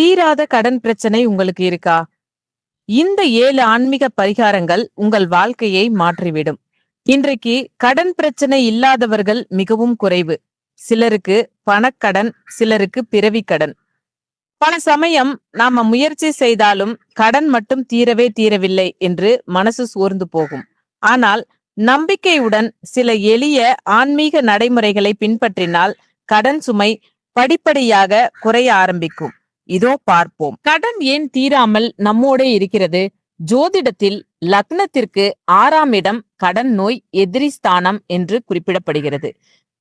தீராத கடன் பிரச்சனை உங்களுக்கு இருக்கா? இந்த ஏழு ஆன்மீக பரிகாரங்கள் உங்கள் வாழ்க்கையை மாற்றிவிடும். இன்றைக்கு கடன் பிரச்சனை இல்லாதவர்கள் மிகவும் குறைவு. சிலருக்கு பணக்கடன் சிலருக்கு பிறவி கடன். பல சமயம் நாம முயற்சி செய்தாலும் கடன் மட்டும் தீரவே தீரவில்லை என்று மனசு சோர்ந்து போகும். ஆனால் நம்பிக்கையுடன் சில எளிய ஆன்மீக நடைமுறைகளை பின்பற்றினால் கடன் சுமை படிப்படியாக குறைய ஆரம்பிக்கும். இதோ பார்ப்போம். கடன் ஏன் தீராமல் நம்மோட இருக்கிறது? ஜோதிடத்தில் லக்னத்திற்கு ஆறாம் இடம் கடன் நோய் எதிரி ஸ்தானம் என்று குறிப்பிடப்படுகிறது.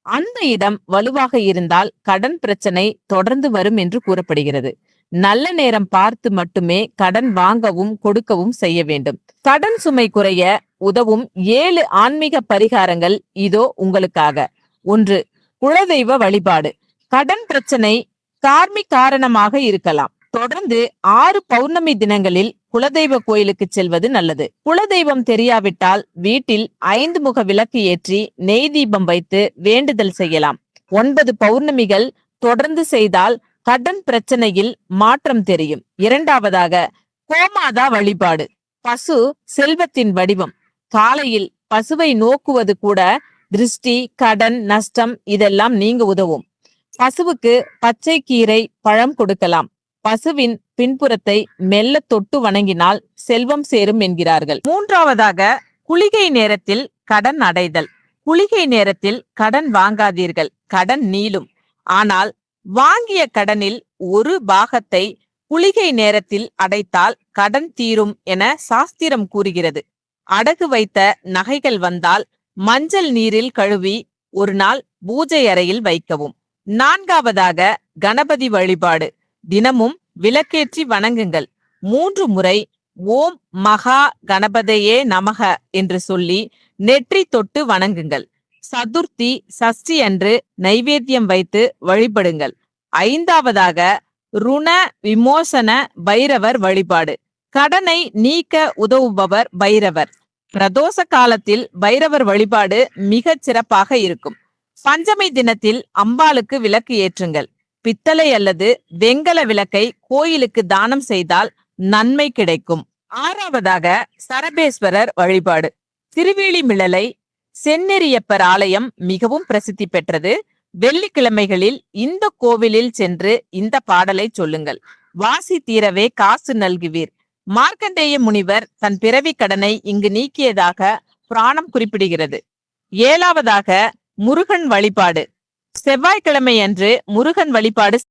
அந்த இடம் வலுவாக இருந்தால் கடன் பிரச்சனை தொடர்ந்து வரும் என்று கூறப்படுகிறது. நல்ல நேரம் பார்த்து மட்டுமே கடன் வாங்கவும் கொடுக்கவும் செய்ய வேண்டும். கடன் சுமை குறைய உதவும் ஏழு ஆன்மீக பரிகாரங்கள் இதோ உங்களுக்காக. ஒன்று குலதெய்வ வழிபாடு. கடன் பிரச்சனை கார்மி காரணமாக இருக்கலாம். தொடர்ந்து ஆறு பௌர்ணமி தினங்களில் குலதெய்வ கோயிலுக்கு செல்வது நல்லது. குலதெய்வம் தெரியாவிட்டால் வீட்டில் ஐந்து முக விளக்கு ஏற்றி நெய் தீபம் வைத்து வேண்டுதல் செய்யலாம். ஒன்பது பௌர்ணமிகள் தொடர்ந்து செய்தால் கடன் பிரச்சனையில் மாற்றம் தெரியும். இரண்டாவதாக கோமாதா வழிபாடு. பசு செல்வத்தின் வடிவம். காலையில் பசுவை நோக்குவது கூட திருஷ்டி கடன் நஷ்டம் இதெல்லாம் நீங்க உதவும். பசுவுக்கு பச்சை கீரை பழம் கொடுக்கலாம். பசுவின் பின்புறத்தை மெல்ல தொட்டு வணங்கினால் செல்வம் சேரும் என்கிறார்கள். மூன்றாவதாக குளிகை நேரத்தில் கடன் அடைதல். குளிகை நேரத்தில் கடன் வாங்காதீர்கள். கடன் நீளும். ஆனால் வாங்கிய கடனில் ஒரு பாகத்தை குளிகை நேரத்தில் அடைத்தால் கடன் தீரும் என சாஸ்திரம் கூறுகிறது. அடகு வைத்த நகைகள் வந்தால் மஞ்சள் நீரில் கழுவி ஒரு நாள் பூஜை அறையில் வைக்கவும். நான்காவதாக கணபதி வழிபாடு. தினமும் விளக்கேற்றி வணங்குங்கள். மூன்று முறை ஓம் மகா கணபதையே நமக என்று சொல்லி நெற்றி தொட்டு வணங்குங்கள். சதுர்த்தி சஷ்டி அன்று நைவேத்தியம் வைத்து வழிபடுங்கள். ஐந்தாவதாக ருண விமோசன பைரவர் வழிபாடு. கடனை நீக்க உதவுபவர் பைரவர். பிரதோஷ காலத்தில் பைரவர் வழிபாடு மிகச் சிறப்பாக இருக்கும். பஞ்சமி தினத்தில் அம்பாளுக்கு விளக்கு ஏற்றுங்கள். பித்தளை அல்லது வெங்கல விளக்கை கோயிலுக்கு தானம் செய்தால் நன்மை கிடைக்கும். ஆறாவதாக சரபேஸ்வரர் வழிபாடு. திருவேலிமிழலை செந்நெறியப்பர் ஆலயம் மிகவும் பிரசித்தி பெற்றது. வெள்ளிக்கிழமைகளில் இந்த கோவிலில் சென்று இந்த பாடலை சொல்லுங்கள். வாசி தீரவே காசு நல்குவீர். மார்க்கண்டேய முனிவர் தன் பிறவி கடனை இங்கு நீக்கியதாக புராணம் குறிப்பிடுகிறது. ஏழாவதாக முருகன் வழிபாடு. செவ்வாய்க்கிழமை அன்று முருகன் வழிபாடு